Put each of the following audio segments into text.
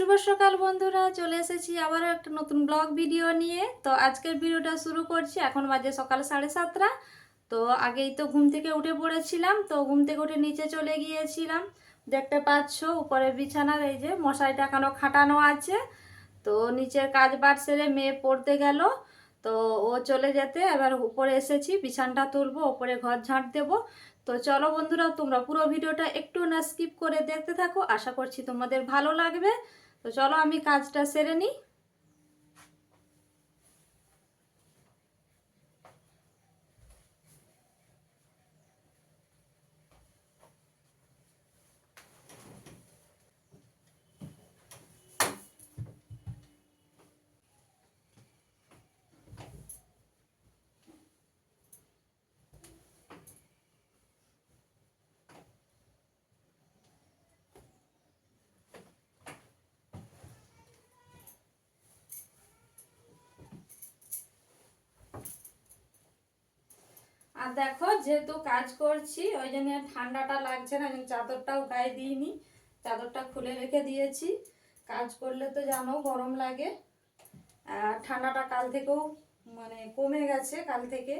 শুভ সকাল বন্ধুরা, চলে এসেছি আবারও একটা নতুন ব্লগ ভিডিও নিয়ে। তো আজকের ভিডিওটা শুরু করছি, এখন বাজে সকাল সাড়ে সাতটা। তো আগেই তো ঘুম থেকে উঠে পড়েছিলাম, তো ঘুম থেকে উঠে নিচে চলে গিয়েছিলাম। দেখতে পাচ্ছ উপরে বিছানার এই যে মশারিটা এখনও খাটানো আছে। তো নিচের কাজ বাট সেরে মেয়ে পড়তে গেল। তো ও চলে যেতে, এবার উপরে এসেছি, বিছানটা তুলবো, উপরে ঘর ঝাঁট দেবো। তো চলো বন্ধুরা, তোমরা পুরো ভিডিওটা একটু না স্কিপ করে দেখতে থাকো। আশা করছি তোমাদের ভালো লাগবে। তো চলো আমি কাজটা সেরে নিই। আর দেখো, যেহেতু কাজ করছি, ওই জন্য ঠান্ডাটা লাগছে না, আমি চাদরটাও গায়ে দিইনি। চাদরটা খুলে রেখে দিয়েছি। কাজ করলে তো জানো, গরম লাগে। আর ঠান্ডাটা কাল থেকেও মানে কমে গেছে, কাল থেকে।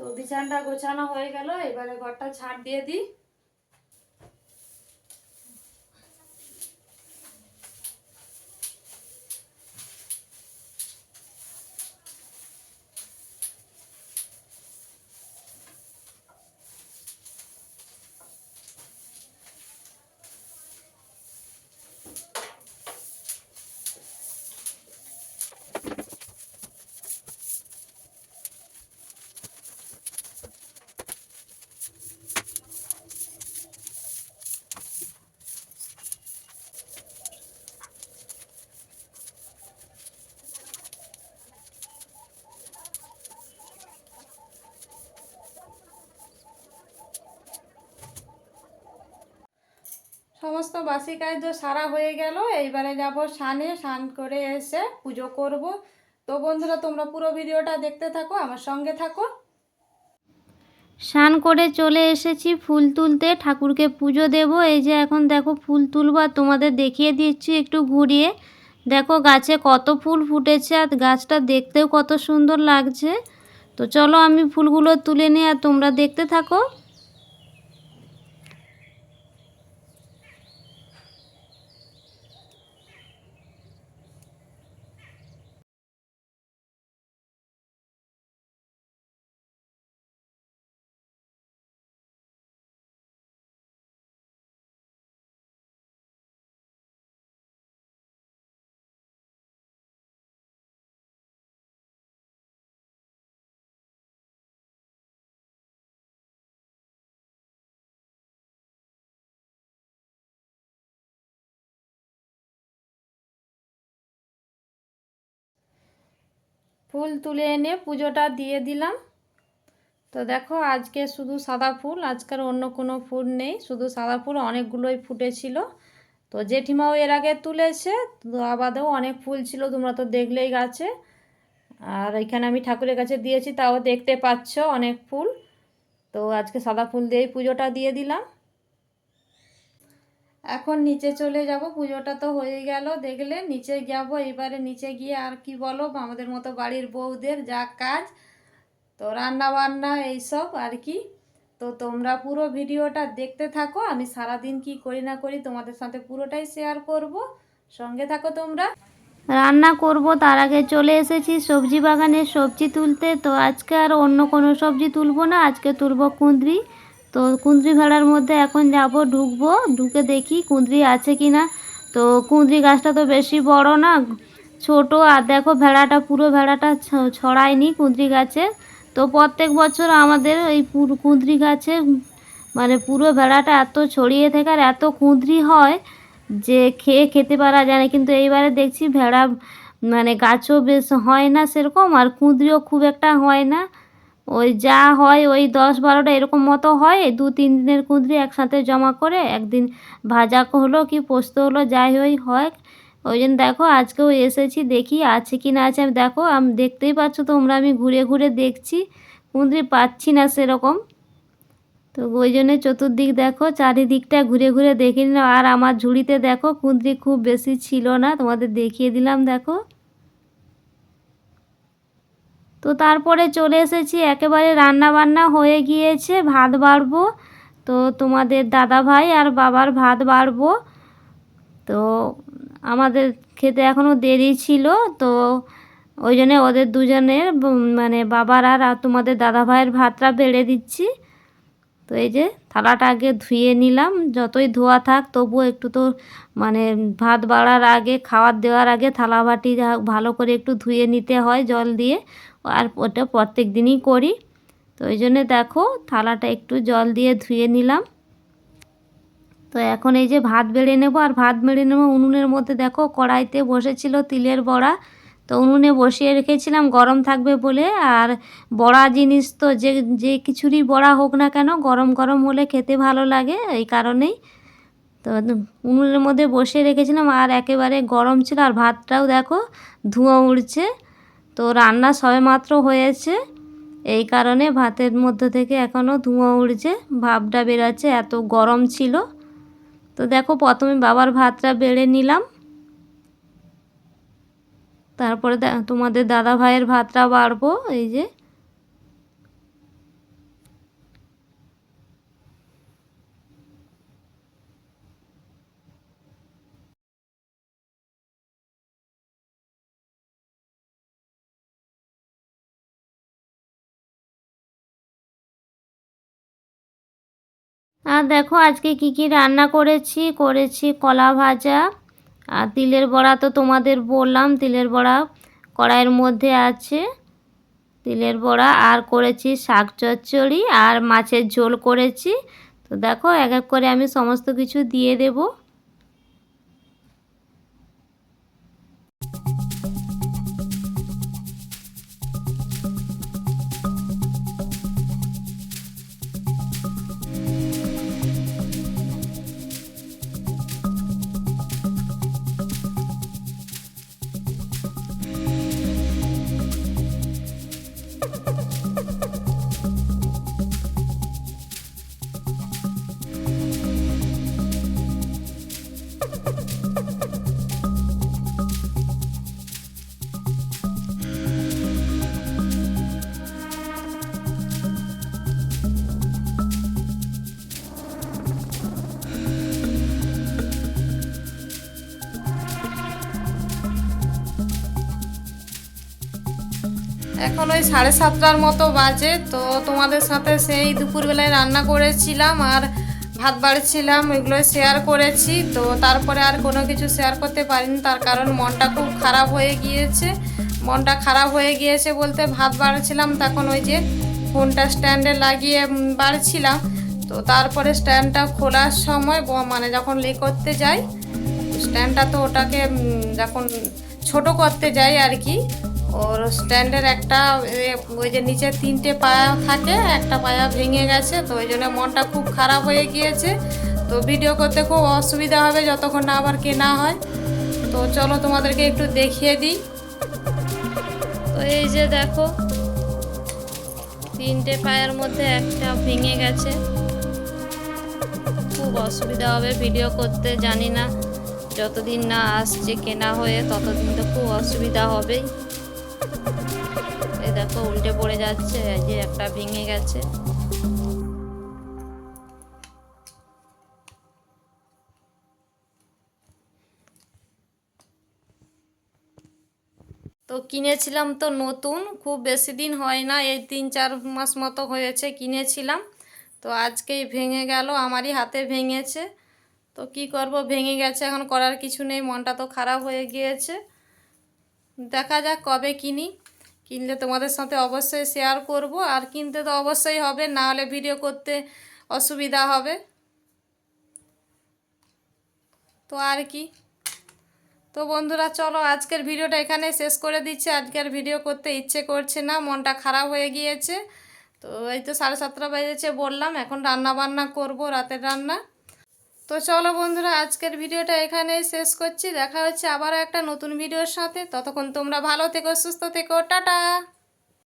তো বিছানটা গোছানো হয়ে গেল এবারে ঘরটা ছাড় দিয়ে দিই। সমস্ত বাসি তো সারা হয়ে গেল। এইবারে যাব সানে স্নান করে এসে পুজো করব। তো বন্ধুরা, তোমরা পুরো ভিডিওটা দেখতে থাকো, আমার সঙ্গে থাকো। স্নান করে চলে এসেছি, ফুল তুলতে। ঠাকুরকে পুজো দেব। এই যে এখন দেখো ফুল তুলবো, আর তোমাদের দেখিয়ে দিচ্ছি একটু ঘুরিয়ে। দেখো গাছে কত ফুল ফুটেছে, আর গাছটা দেখতেও কত সুন্দর লাগছে। তো চলো আমি ফুলগুলো তুলে নিই, আর তোমরা দেখতে থাকো। ফুল তুলে এনে পুজোটা দিয়ে দিলাম। তো দেখো, আজকে শুধু সাদা ফুল, আজকের অন্য কোনো ফুল নেই। শুধু সাদা ফুল, অনেকগুলোই ফুটেছিল। তো জেঠিমাও এর আগে তুলেছে আবাদেও অনেক ফুল ছিল, তোমরা তো দেখলেই গাছে। আর এখানে আমি ঠাকুরের কাছে দিয়েছি, তাও দেখতে পাচ্ছ অনেক ফুল। তো আজকে সাদা ফুল দিয়েই পুজোটা দিয়ে দিলাম। এখন নিচে চলে যাব, পুজোটা তো হয়ে গেল, দেখলে নিচে যাব, এবারে নিচে গিয়ে আর কি বলো, আমাদের মতো বাড়ির বউদের যা কাজ, তো রান্না বান্না এইসব আর কি। তো তোমরা পুরো ভিডিওটা দেখতে থাকো, আমি সারাদিন কি করি না করি তোমাদের সাথে পুরোটাই শেয়ার করব, সঙ্গে থাকো তোমরা। রান্না করব, তার আগে চলে এসেছি সবজি বাগানে সবজি তুলতে, তো আজকে আর অন্য কোনো সবজি তুলবো না, আজকে তুলবো কুঁদরি। তো কুঁদরি ভেড়ার মধ্যে এখন যাব, ঢুকবো, ঢুকে দেখি কুঁদরি আছে কি না। তো কুঁদরি গাছটা তো বেশি বড় না, ছোট, আর দেখো ভেড়াটা, পুরো ভেড়াটা ছড়ায়নি কুঁদরি গাছে। তো প্রত্যেক বছর আমাদের এই পুরো, কুঁদরি গাছে মানে পুরো ভেড়াটা এত ছড়িয়ে থাকে আর এত কুঁদরি হয় যে খেয়ে খেতে পারা যায় না। কিন্তু এইবারে দেখছি ভেড়া মানে গাছও বেশ হয় না সেরকম, আর কুঁদরিও খুব একটা হয় না। ওই যা হয় ওই দশ বারোটা এরকম মতো হয়, দু তিন দিনের কুঁদরি একসাথে জমা করে একদিন ভাজা হলো কি পোস্ত হলো যাই ওই হয়। ওই জন্য দেখো আজকেও এসেছি, দেখি আছে কি না আছে। আমি দেখো, আমি, দেখতেই পাচ্ছ তোমরা, আমি ঘুরে ঘুরে দেখছি, কুঁদরি পাচ্ছি না সেরকম। তো ওই জন্যে চতুর্দিক দেখো, চারিদিকটা ঘুরে ঘুরে দেখে নিলাম। আর আমার ঝুড়িতে দেখো কুঁদরি খুব বেশি ছিল না, তোমাদের দেখিয়ে দিলাম, দেখো। তো তারপরে চলে এসেছি, একেবারে রান্না বান্না হয়ে গিয়েছে, ভাত বাড়বো। তো তোমাদের দাদা ভাই আর বাবার ভাত বাড়বো। তো আমাদের খেতে এখনও দেরি ছিল, তো ওই জন্যে ওদের দুজনের মানে বাবার আর তোমাদের দাদা ভাইয়ের ভাতটা বেড়ে দিচ্ছি। তো এই যে থালাটা আগে ধুয়ে নিলাম, যতই ধোয়া থাক তবুও একটু তো মানে ভাত বাড়ার আগে, খাওয়ার দেওয়ার আগে থালা বাটি ভালো করে একটু ধুয়ে নিতে হয় জল দিয়ে। আর ওটা প্রত্যেক দিনই করি। তো ওই জন্যে দেখো, থালাটা একটু জল দিয়ে ধুয়ে নিলাম। তো এখন এই যে ভাত বেড়ে নেব, আর ভাত বেড়ে নেব উনুনের মধ্যে। দেখো, কড়াইতে বসেছিল তিলের বড়া। তো উনুনে বসিয়ে রেখেছিলাম, গরম থাকবে বলে। আর বড়া জিনিস তো যে যে কিছুরই বড়া হোক না কেন, গরম গরম হলে খেতে ভালো লাগে, এই কারণেই। তো উনুনের মধ্যে বসিয়ে রেখেছিলাম, আর একেবারে গরম ছিল। আর ভাতটাও দেখো, ধোঁয়া উড়ছে। তো রান্না সবেমাত্র হয়েছে। এই কারণে ভাতের মধ্যে থেকে এখনও ধোঁয়া উড়ছে, ভাবটা বেরাচ্ছে, এত গরম ছিল। তো দেখো, প্রথমে বাবার ভাতটা বেড়ে নিলাম। তারপরে তোমাদের দাদা ভাইয়ের ভাতটা বাড়বো, এই যে। আর দেখো আজকে কি কি রান্না করেছি? করেছি কলা ভাজা, আর তিলের বড়া তো তোমাদের বললাম, তিলের বড়া কড়াইয়ের মধ্যে আছে। তিলের বড়া আর করেছি শাক চচ্চড়ি আর মাছের ঝোল করেছি। তো দেখো এক এক করে আমি সমস্ত কিছু দিয়ে দেবো। এখন ওই সাড়ে সাতটার মতো বাজে, তো তোমাদের সাথে সেই দুপুরবেলায় রান্না করেছিলাম আর ভাত বাড়ছিলাম, এগুলো শেয়ার করেছি। তো তারপরে আর কোনো কিছু শেয়ার করতে পারিনি, তার কারণ মনটা খুব খারাপ হয়ে গিয়েছে। মনটা খারাপ হয়ে গিয়েছে বলতে ভাত বাড়ছিলাম, তখন ওই যে ফোনটা স্ট্যান্ডে লাগিয়ে বাড়ছিলাম। তো তারপরে স্ট্যান্ডটা খোলার সময় মানে যখন লে করতে যাই, স্ট্যান্ডটা তো ওটাকে যখন ছোট করতে যাই আর কি ওর স্ট্যান্ডের একটা ওই যে নিচে তিনটে পায়া থাকে, একটা পায়া ভেঙে গেছে, তো ওই জন্য মনটা খুব খারাপ হয়ে গিয়েছে। তো ভিডিও করতে খুব অসুবিধা হবে যতক্ষণ না আবার কেনা হয়। তো চলো তোমাদেরকে একটু দেখিয়ে দিই। তো এই যে দেখো, তিনটে পায়ের মধ্যে একটা ভেঙে গেছে। খুব অসুবিধা হবে ভিডিও করতে, জানি না। যতদিন না আসছে, কেনা হয়ে, ততদিন তো খুব অসুবিধা হবেই। দেখো, উল্টে পড়ে যাচ্ছে যে একটা ভেঙে গেছে। তো কিনেছিলাম তো নতুন, খুব বেশি দিন হয় না, এই তিন চার মাস মতো হয়েছে কিনেছিলাম। তো আজকেই ভেঙে গেল, আমারই হাতে ভেঙেছে। তো কি করব, ভেঙে গেছে, এখন করার কিছু নেই, মনটা তো খারাপ হয়ে গিয়েছে। দেখা যাক কবে কিনি। কিনলে তোমাদের সাথে অবশ্যই শেয়ার করব, আর কিনতে তো অবশ্যই হবে, না হলে ভিডিও করতে অসুবিধা হবে। তো আর কি? তো বন্ধুরা, চলো আজকের ভিডিওটা এখানে শেষ করে দিচ্ছি। আজকের ভিডিও করতে ইচ্ছে করছে না, মনটা খারাপ হয়ে গিয়েছে। তো এই তো সাড়ে সাতটা বেজেছে বললাম, এখন রান্না বান্না করব রাতের রান্না। তো চলো বন্ধুরা, আজকের ভিডিওটা এখানেই শেষ করছি। দেখা হচ্ছে আবারও একটা নতুন ভিডিওর সাথে। ততক্ষণ তোমরা ভালো থেকো, সুস্থ থেকো। টাটা!